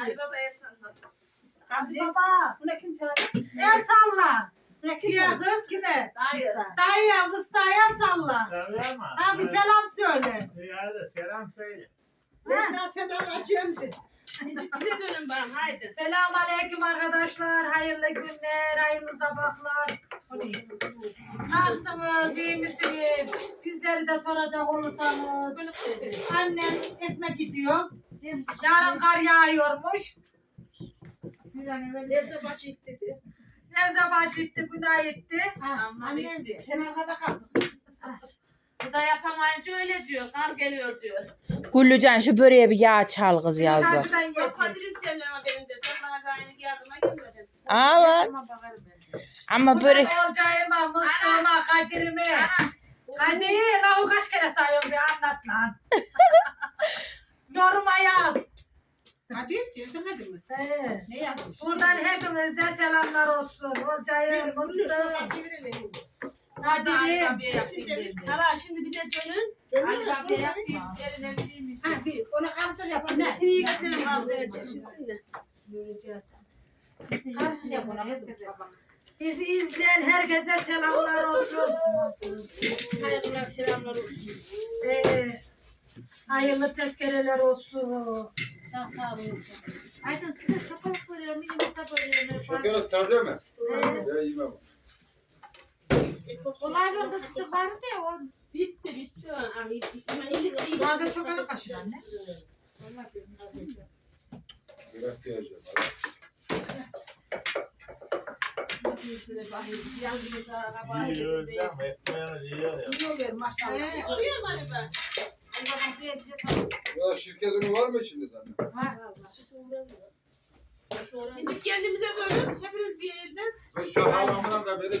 Ali Baba el salla. Hadi Baba. Buna kim çalacak? El salla. Buna kim Kime çalacak? kız kime? Dayı. Dayıya Mustafa'ya salla. Tabii ama. Ha bir selam söyle. Ya da selam söyle. Ben sana açıyorum. Bize dönün bana haydi. Selam aleyküm arkadaşlar. Hayırlı günler, hayırlı sabahlar. Nasılsınız, iyi misiniz? Bizleri de soracak olursanız. Annem ekmek gidiyor. Yarın kar yağıyormuş. Nevze bacı it dedi. Nevze bacı gitti, günah gitti. Annem bitti. sen arkada kaldın. Bu da yapamayınca öyle diyor. Kar geliyor diyor. Gülücan şu böreğe bir yağ çal kız yazdı. Çarşıdan ama benim de. Sen bana daha yeni yardıma gelmedin. Ama Ama börek Olcay'ıma, Mustafa'ma, Kadir'ime. Kadir, lahu kaç kere sayıyorum bir anlat lan. Yoruma yaz. Hadi çevirdin hadi mi? He. Ne yazmış? Buradan hepinize selamlar olsun. Baba'ya yapayım ben de. Hala şimdi bize dönün. Şunu yapayım. Eline bileyim Ha bir ona karşı yap. Ne? Bir şeyi getirin Gamze'ye çeşitsin de. Karşı yap ona herkese. Bizi izleyen herkese selamlar olsun. Saygılar selamlar olsun. Ee, hayırlı tezkereler olsun. Çok sağ olun. Aydın size çikolata veriyorum, yumurta veriyorum. Şeker taze mi? Ee, Ya yemem. Kolay yolda çocukları da o. Bitti bitti. Bazen çok ana kaşır anne. Bırak diyeceğim. Yiyoruz ama ekmeğini yiyor ya. İyi oluyor maşallah. Oluyor mu Ali Ya şirket ürünü var mı içinde zaten? Şimdi kendimize dönün. Hepiniz bir yerden. Ben şu halamına da beni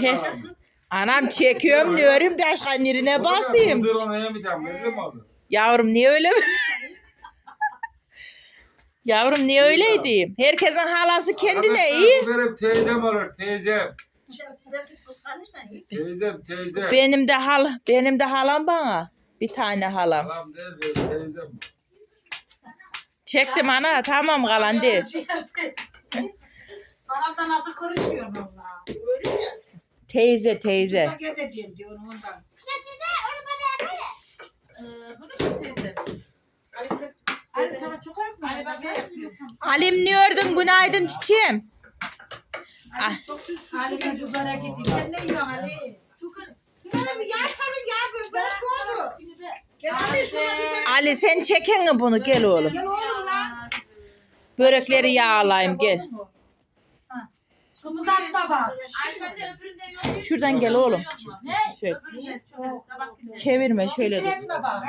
halam. anam çekiyorum diyorum başka nerine basayım. Fındır ona yemeyeceğim. Mi? Yavrum niye öyle Yavrum niye öyleydi? Herkesin halası kendine iyi. Benim teyzem olur. Teyzem. İyi. Teyzem teyzem. Benim de hal benim de halam bana. Bir tane halam. Halam değil benim teyzem. Çektim ana tamam kalan değil. Anamda nasıl karışıyor valla. Teyze teyze. Burada gezeceğim diyor ondan. Ee, bunu mu teyze? Ali sana çok ayıp mı? Ali Baba'ya yapıyor. Halim diyordun günaydın çiçeğim. Ah, Ali. Sen ne yiyorsun Ali? Göz göz koydu. Gel Ali şuna bir bak. Ali sen çeken bunu gel oğlum. Gel oğlum lan. Börekleri yağlayayım gel. Sen yok. Şuradan gel oğlum. Şöyle. Çok. Çevirme şöyle dur. Bak.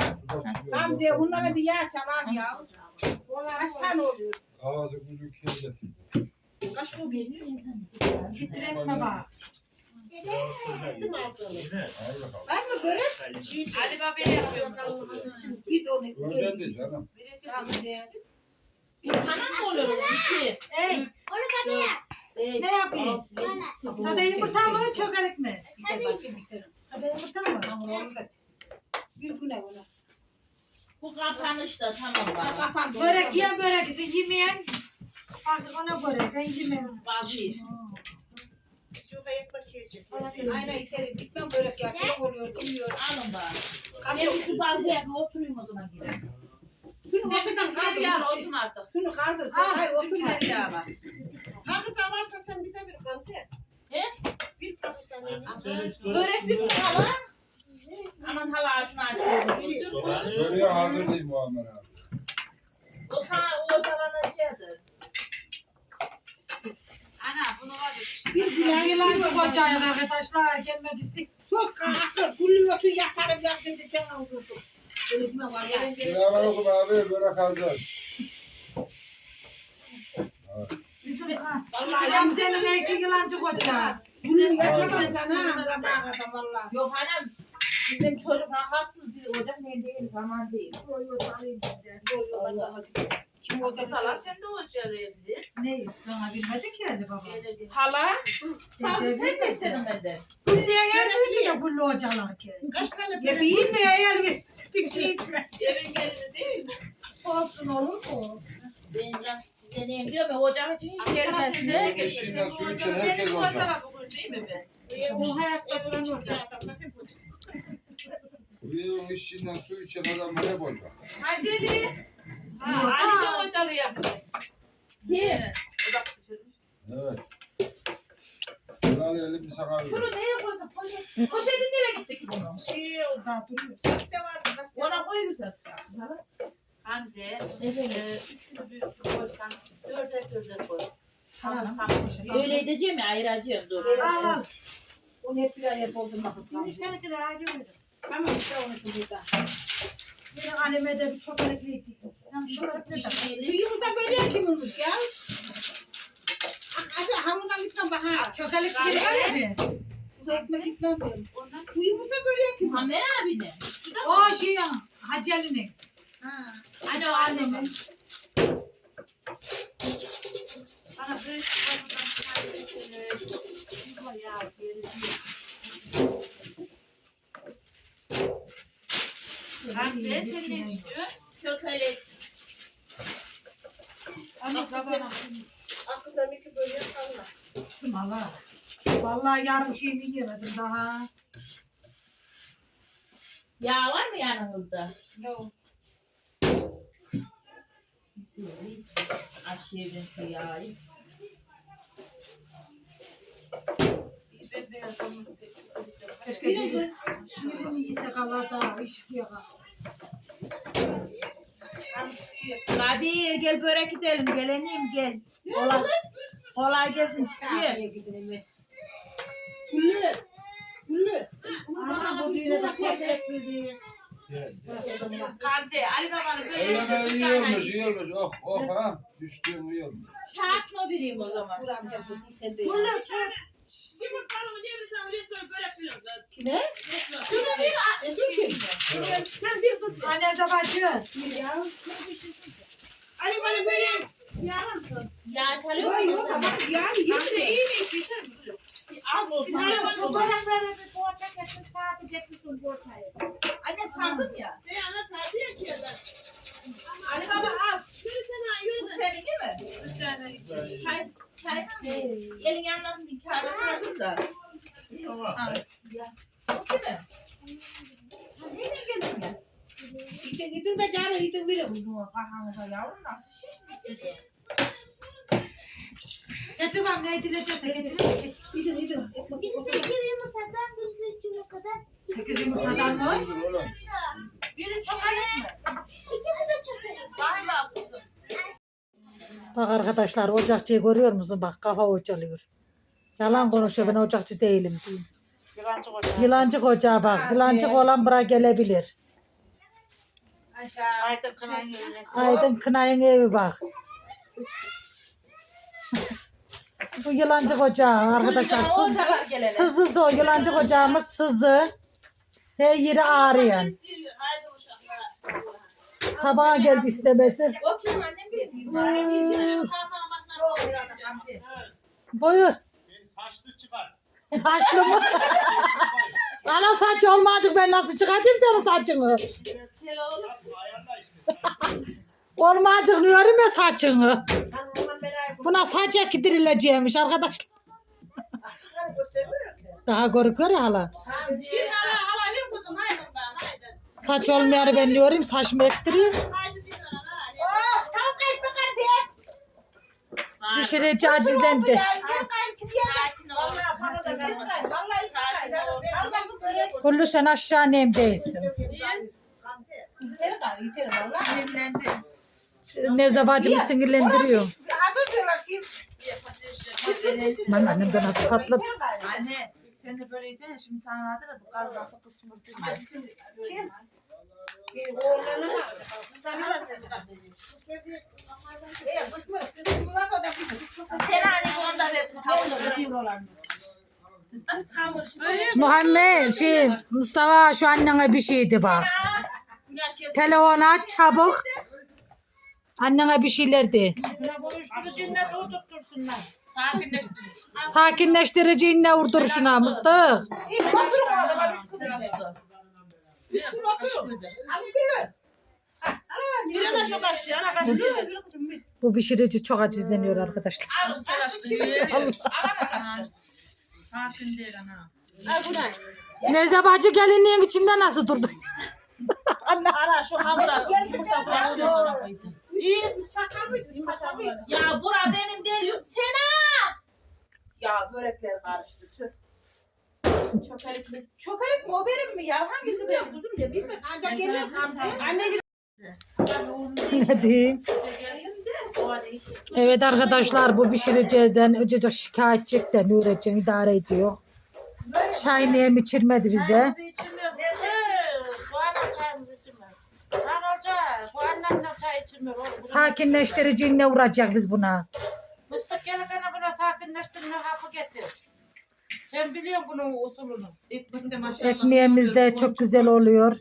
Gamze bunlara bir yağ çalar ya. Kaç tane oluyor? Ağzı kuzu kirletim. Kaç o geliyor? Titretme bak. Var mı böyle? Ali Baba'ya yapıyor. Git onu. Önden de canım. Hanım mı olur? İki. Ey ne yapayım? Sade yumurta mı çökelik mi? Bir de bakayım biterim. Sade yumurta mı? Bir güne bunu. Bu kapanışta tamam Ha, baba. Kapandı. Börek yiyen börek ise yemeyen. Bak ona göre ben yemem. Vazgeç. Şurada ekmek yiyecek. Aynen iterim. Gitmem börek yapıyor. Oluyor. Bilmiyorum. Alın bana. Kapı Ben şu bazı yerine oturayım o zaman yine. Şunu Sen bizim kaldır. yağla oturun artık. Şunu kaldır. Al, Sen hayır yağla. Hakikaten varsa sen bize bir kanser. He? Bir kapıdan Börek bir hala. Aman hala şunu açıyorum. Böreğe hazır değil Muammer abi. O sana o ocalanacaktır. Ana bunu var ya. Bir güne yılancı kocayız arkadaşlar. Gelmek istek. Sok kalktı. Gülüyorsun yatarım yaksın de canım durdu. Öyle deme var ya. Selamünaleyküm abi. Börek hazır. Bizim Adam senin eşi yılancı koca. Gülüyor yatamam sana. Yok anam. Bizim çocuk rahatsız bir ocak ne değil zaman değil. Kim Ocak olacak hala sen de ocalayabilir. Ne? Bana bilmedi ki Ali baba. Hala. Sazı Dedi sen mi istedin benden? Güllüye yer hocalar ki. Kaç tane Ya bir mi eğer bir bir şey etme. Evin gelini değil mi? Olsun olur mu? Ben de deneyim diyorum ya ocak için hiç gelmez. Ne içen herkes olacak. bugün değil mi ben? O hayatta duran olacak yılın işçinden su içen adam hep olacak. Aceli. Ha, Ali de hocalı yapıyor. Kim? Evet. Helal elim sana ver. Şunu neye koysak? Poşet. Poşetin nereye gitti ki bunun? Şey o da duruyor. Gazete vardı gazete. Ona koyuyorsak. Hamze, Efendim. e, üçünü bir koysan, dörder dörder koy. Tamam. Öyle edeceğim ya ayıracağım dur. Al al. Onu hep bir araya doldurmak lazım. tanekiler ayrı verin. Tamam işte onu burada. Benim anneme de bir çok emekliydi. Bir yumurta böreği kim olmuş ya? Hadi hamurdan gitmem bak ha. Çökelik biri var mı? Bu ekmek gitmem ben. Bu yumurta böreği kim? Muhammed abine. O şey ya. Hacı Ali'nin. Ha. Hani o annemin. Bana böyle koymadan kaybetsiniz. Koy ya, Hamze, sen ne istiyorsun? Öyle. Ama babana. Akızdan iki böreği kalma. Valla. Vallahi yarım şeyimi yemedim daha. Yağ var mı yanınızda? Yok. Aşirin şu yağı. Ben beyaz olmadı. Keşke biri şiirini yesek Allah da iş yapar. Kadir gel börek gidelim gelenim gel. Kolay, kolay gelsin çiçeği. Güllü. Güllü. Verdi. Hamze, Ali babanı böyle olmuş, iç. iyi olmuş. Oh, oh ha. Düştüğüm. Kağıt mı vereyim o zaman? Buram amcası sen de. Güllü çok. Kime? Şunu bir Sen bir kız. Anne de bacı. Ali bana böyle Yağ çalıyor Yok mu? yok ama yani Hamze yemin iyi mi? Al o zaman. Al Bu börekleri bir poğaça getir saati getirsin poğaçayı. Anne sardım ya. Ve ana sardı ya ki adam. Ali baba al. Yürü sen ha yürü Bu de. senin değil mi? Çay, çay. Elin yanmasın diye kağıda sardım da. Ha. O kimi? Nereden geldin ya? Gidin gidin de canı gidin verin. Bu kafanıza yavrum nasıl şişmiş dedi. Getir bak ne edilecekse getir. Gidin gidin. Birisi iki yumurtadan, birisi üç yumurtadan. Sekiz yumurtadan mı? Biri çok alet mi? İkisi de çok Vay bak kuzum. Bak arkadaşlar ocakçıyı görüyor musun? Bak kafa ocalıyor. Yalan konuşuyor ben ocakçı değilim diyor. Yılancı koca. Yılancık ocağı bak. Yılancık olan bura gelebilir. Aydın yerine. Aydın Kınay'ın evi bak. Bu yılancık ocağı arkadaşlar. Sız, sızı o yılancık ocağımız sızı. Her yeri ağrıyor. Tabağa geldi istemesi. O kim annem. Buyur. Saçlı çıkar. Saçlı mı? Ana saç olmayacak ben nasıl çıkartayım senin saçını? Olmayacak diyorum ya saçını. Buna saç ektirileceğimiş arkadaşlar. Daha görüküyor ya hala. Hala hala ver kuzum haydi. Saç olmayanı ben diyorum saçımı ektireyim. Of tavuk ettik hadi. Pişirici acizlendi. Kullu sen aşağı yeterim valla. sinirlendi. Nevze bacımı sinirlendiriyor. Ben annem ben atı patladı. Anne sen de böyle gidiyorsun ya şimdi sana da bu kargası kısmı değil. Kim? Muhammed şey Mustafa şu annene bir şeydi bak. Telefonu aç çabuk. Annene bir şeyler de. Sakinleştirici inne vurduruşuna mıstık. Ana kaçtı. Bu pişirici çok acizleniyor arkadaşlar. Nasıl terasta yiyor? Ana kaçtı. Sakin değil ana. Al bu ne? Bacı gelinliğin içinde nasıl durdu? Ana şu hamura. Bulaşıyor. İyi. Ya bura benim değil. Sena. Ya börekler karıştı. Çökelik mi? Çökelik mi? O benim mi ya? Hangisi benim? Duydum ya bilmiyorum. Ancak geliyor. Anne ne diyeyim? Evet arkadaşlar bu pişiriciden öncecik şikayetçik de Nurettin idare ediyor. Şahin yem içirmedi bize. Bu annem çayımızı içmiyor. Lan hoca, bu annem de çay içmiyor. oğlum. Bunu- Sakinleştirici inne vuracak biz buna. Mıstık gelirken buna sakinleştirme hapı getir. Sen biliyorsun bunun usulünü. Ekmek de maşallah. Ekmeğimiz de çok güzel oluyor.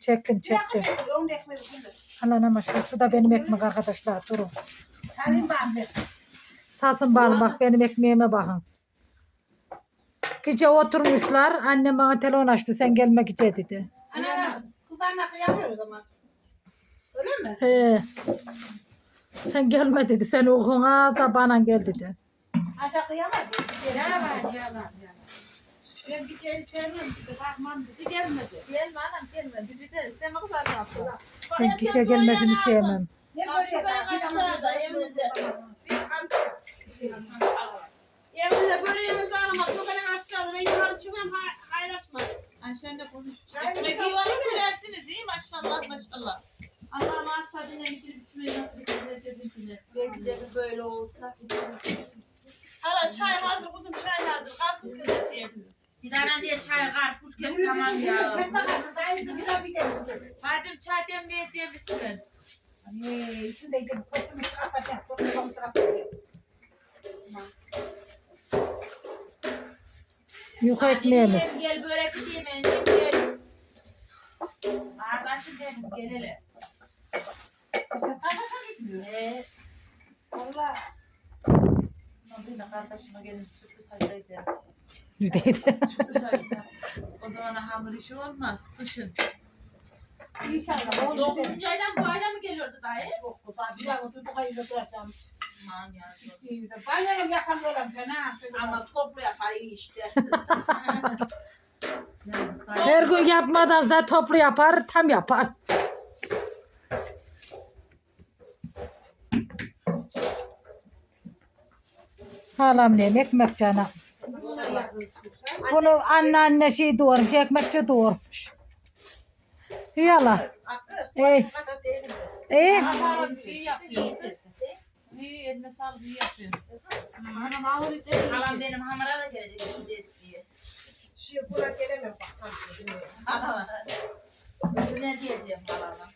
Çektim çektim. Onun ekmeği bugündür. Anan ama şu, da benim ekmek arkadaşlar durun. Sarayım de. Sasın bağlı bak benim ekmeğime bakın. Gece oturmuşlar. Annem bana telefon açtı. Sen gelmek için dedi. Ana ana. Kızlarla kıyamıyoruz ama. Öyle mi? He. Sen gelme dedi. Sen okuna da bana gel dedi. Aşağı kıyamadı. Yalan yalan. Ben bir kere sevmem dedi. Bakmam dedi. Gelmedi. Gelme anam gelme. Bizi de sen ne kadar yaptın? Ben gece gelmesini sevmem. Ne böyle ben bir aşağıda evimizde. Evimizde böreğimizi almak. Çok ben aşağıda. Ben yukarı çıkıyorum. Paylaşma. Ayşen de konuş. Ekmek yiyorlar gülersiniz iyi maşallah maşallah. Allah'ım asla dinlemekleri bitmeyi nasıl bitirdiğini. Belki de böyle olsa. Hala çay hazır. Kuzum çay hazır. Karpuz keseceğim. Bir tane diye çay karpuz kes tamam ya. Bacım çay demleyeceğimizsin. Ee, içindeydi bu kokumu çıkartacak. Kokumu çıkartacak. Yuka ekmeğimiz. Gel börek yiyeyim. Gel. Kardeşim dedim gel hele. Ee, Valla. Bir de kardeşime gelin sürpriz halledeyim. Neredeydi? Sürpriz halledeyim. O zaman hamur işi olmaz. Kışın. İnşallah. O Dokuzuncu aydan bu aydan mı geliyordu dayı? Bir ay oturdu hayırlı duracağım. Aman ya. İyi de Banyoyum yakamıyorum ben ha. Ama toplu yapar iyi işte. Yazık. Her gün yapmadan zaten toplu yapar, tam yapar. Halam neyim ekmek canım. Bunu anneanne şey doğurmuş, ekmekçi doğurmuş. Yala. Ey, ey. İyi yapıyor. İyi eline sağlık iyi yapıyor. Halam benim hamara da gelecek şimdi eskiye. Şimdi buna gelemem bak. Ne diyeceğim halama?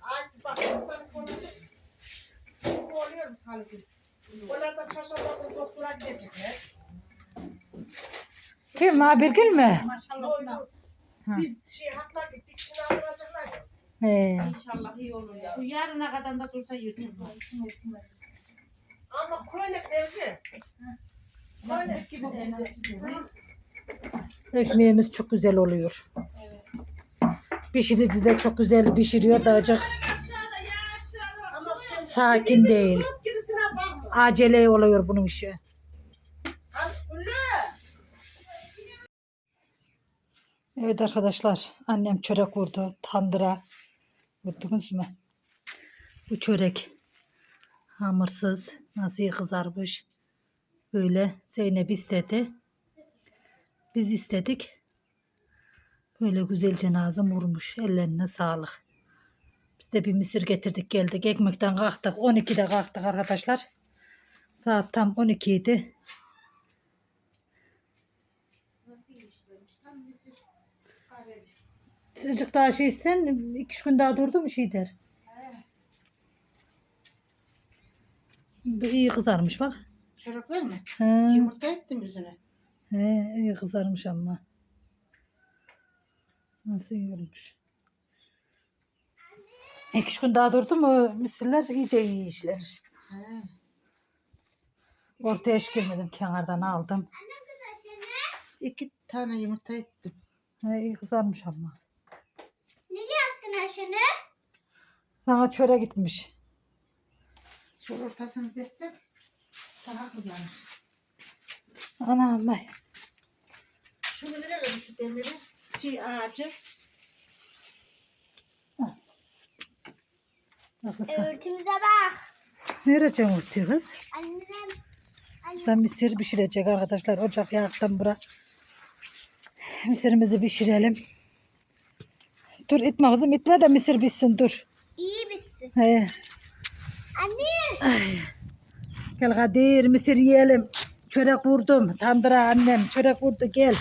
Hadi bak. Ben konuşayım. Bu oluyor mu Salih? Onlar da çarşamba günü doktora gidecekler. Kim ha Birgül mü? Maşallah. Bir şey haklar gittik. Şimdi aldıracaklar ya. He. İnşallah iyi olur ya. Bu yarına kadar da dursa yırtılmaz. Ama koynak nevzi. Koynak gibi. Ekmeğimiz çok güzel oluyor. Pişirici de çok güzel pişiriyor da acık sakin değil. Gerisine bakma. Acele oluyor bunun işi. Evet arkadaşlar annem çörek vurdu tandıra. Gördünüz mü? Bu çörek hamursuz nasıl kızarmış. Böyle Zeynep istedi. Biz istedik. Böyle güzelce Nazım vurmuş. Ellerine sağlık. Biz de bir mısır getirdik geldik. Ekmekten kalktık. 12'de kalktık arkadaşlar. Saat tam 12 idi. Sıcak daha şey sen iki üç gün daha durdu mu şey der. Bu iyi kızarmış bak. Çoruklar mı? He, Yumurta ettim yüzüne. he, iyi kızarmış ama. Nasıl iyi olmuş. İki üç gün daha durdu mu mısırlar iyice iyi işlenir. He. Ortaya hiç girmedim. Kenardan aldım. İki tane yumurta ettim. He, iyi kızarmış ama. Ne yaptın Ayşen'e? Sana çöre gitmiş. Şu ortasını dessek daha kızarır. Anam ay. Şunu verelim şu demiri. Şey ağacı. Bak kız sen. Örtümüze bak. Ne vereceğim ortaya kız? Annem. Ben mısır pişirecek arkadaşlar. Ocak yaktan bura. Mısırımızı pişirelim. Dur itme kızım itme de mısır pişsin dur. İyi misin? He. Anne. Gel Kadir mısır yiyelim. Çörek vurdum. Tandıra annem çörek vurdu gel.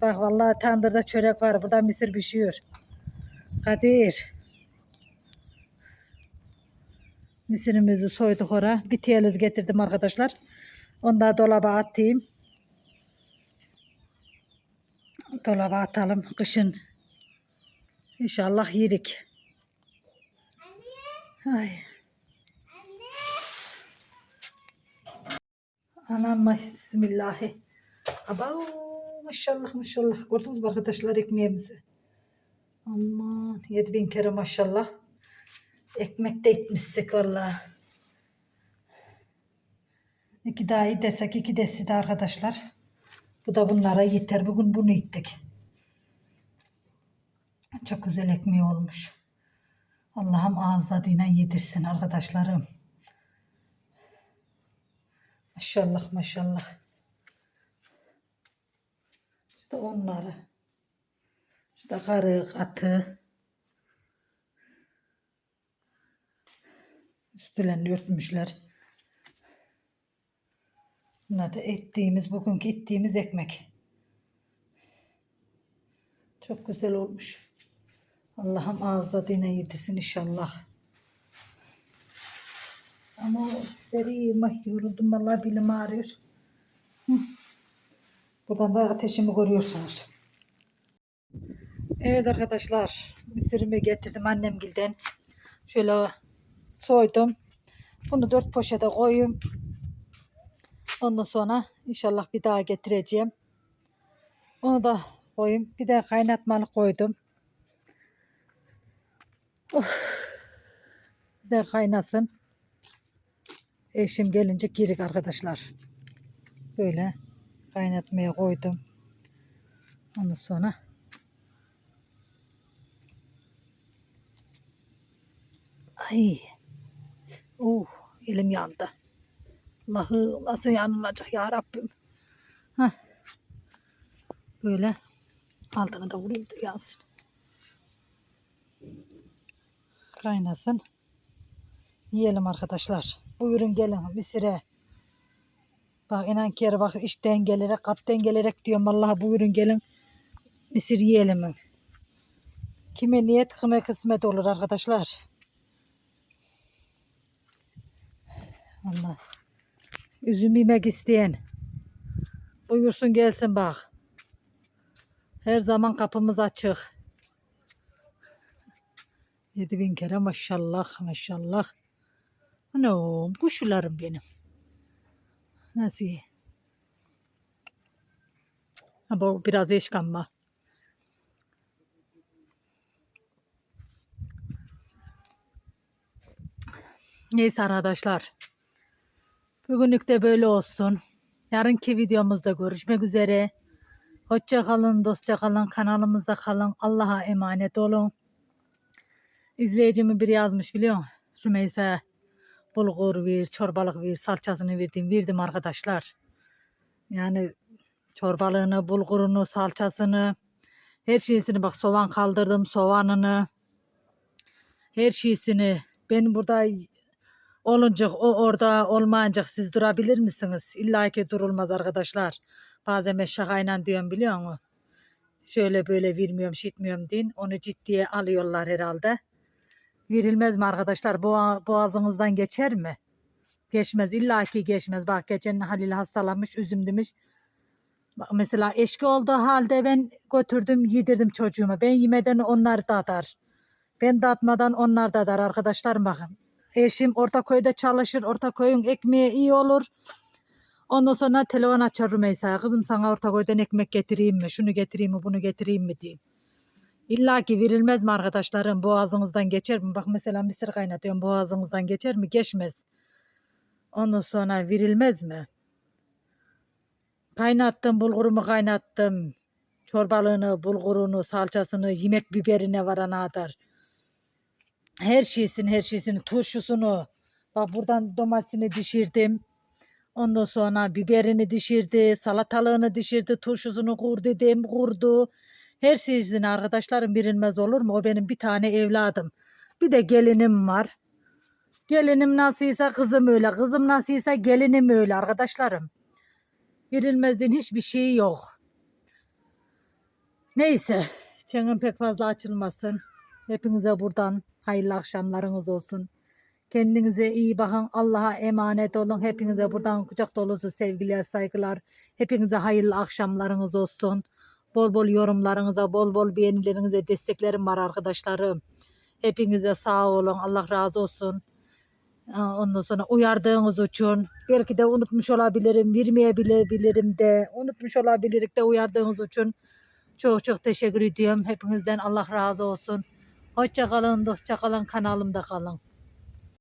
Bak vallahi tandırda çörek var. Burada mısır pişiyor. Kadir. Mısırımızı soyduk ora. Bir getirdim arkadaşlar. Onu da dolaba atayım. Dolaba atalım kışın. İnşallah yerik. Ay. Anam ay, bismillahi. Aba maşallah maşallah. Gördünüz mü arkadaşlar ekmeğimizi? Aman yedi kere maşallah. Ekmek de etmişsek valla. İki daha gidersek iki desi de arkadaşlar. Bu da bunlara yeter. Bugün bunu ittik. Çok güzel ekmeği olmuş. Allah'ım ağız tadıyla yedirsin arkadaşlarım. Maşallah maşallah. İşte onları. İşte karı, atı. Üstülerini örtmüşler. Bunlar da ettiğimiz, bugünkü ettiğimiz ekmek. Çok güzel olmuş. Allah'ım ağız tadıyla yedirsin inşallah. Ama hisleri ay yoruldum vallahi bilim ağrıyor. Buradan da ateşimi görüyorsunuz. Evet arkadaşlar mısırımı getirdim annemgilden. Şöyle soydum. Bunu dört poşete koyayım. Ondan sonra inşallah bir daha getireceğim. Onu da koyayım. Bir de kaynatmalık koydum. Of. Bir de kaynasın. Eşim gelince girik arkadaşlar. Böyle kaynatmaya koydum. Ondan sonra Ay. Uh, elim yandı. Allah'ım nasıl yanılacak ya Rabbim. Heh. Böyle altına da vurayım da yansın. Kaynasın. Yiyelim arkadaşlar. Buyurun gelin misire. Bak inan ki yere bak iş dengelerek, kap dengelerek diyorum. Vallahi buyurun gelin misir yiyelim. Kime niyet kime kısmet olur arkadaşlar. Allah. Üzüm yemek isteyen. Buyursun gelsin bak. Her zaman kapımız açık. Yedi bin kere maşallah maşallah. Anam kuşlarım benim. Nasıl? Ama biraz eşkanma. Neyse arkadaşlar. Bugünlük de böyle olsun. Yarınki videomuzda görüşmek üzere. Hoşça kalın, dostça kalın, kanalımızda kalın. Allah'a emanet olun. İzleyicimi biri yazmış biliyor musun? Rümeysa bulgur ver, çorbalık ver, salçasını verdim. Verdim arkadaşlar. Yani çorbalığını, bulgurunu, salçasını, her şeysini bak soğan kaldırdım, soğanını, her şeysini. Ben burada olunca o orada olmayınca siz durabilir misiniz? İlla ki durulmaz arkadaşlar. Bazen ben şakayla diyorum biliyor musun? Şöyle böyle vermiyorum, şitmiyorum deyin. Onu ciddiye alıyorlar herhalde. Verilmez mi arkadaşlar? Boğa, boğazınızdan geçer mi? Geçmez. İlla ki geçmez. Bak geçen Halil hastalanmış, üzüm demiş. Bak mesela eşki olduğu halde ben götürdüm, yedirdim çocuğuma. Ben yemeden onlar dadar. Ben datmadan onlar dadar arkadaşlar bakın. Eşim Ortaköy'de çalışır. Ortaköy'ün ekmeği iyi olur. Ondan sonra telefon açar Rümeysa'ya. Kızım sana Ortaköy'den ekmek getireyim mi? Şunu getireyim mi? Bunu getireyim mi diyeyim. İlla ki verilmez mi arkadaşlarım? Boğazınızdan geçer mi? Bak mesela mısır kaynatıyorum. Boğazınızdan geçer mi? Geçmez. Ondan sonra verilmez mi? Kaynattım, bulgurumu kaynattım. Çorbalığını, bulgurunu, salçasını, yemek biberine varana kadar. Her şeysini, her şeysini, turşusunu. Bak buradan domatesini dişirdim. Ondan sonra biberini dişirdi, salatalığını dişirdi, turşusunu kur dedim, kurdu. Her şeysini arkadaşlarım bilinmez olur mu? O benim bir tane evladım. Bir de gelinim var. Gelinim nasılsa kızım öyle, kızım nasılsa gelinim öyle arkadaşlarım. Bilinmezden hiçbir şey yok. Neyse, çenem pek fazla açılmasın. Hepinize buradan hayırlı akşamlarınız olsun. Kendinize iyi bakın. Allah'a emanet olun. Hepinize buradan kucak dolusu sevgiler, saygılar. Hepinize hayırlı akşamlarınız olsun. Bol bol yorumlarınıza, bol bol beğenilerinize desteklerim var arkadaşlarım. Hepinize sağ olun. Allah razı olsun. Aa, Ondan sonra uyardığınız için belki de unutmuş olabilirim, vermeyebilirim de unutmuş olabilirik de uyardığınız için çok çok teşekkür ediyorum. Hepinizden Allah razı olsun. Hoşça kalın, dostça kalın, kanalımda kalın.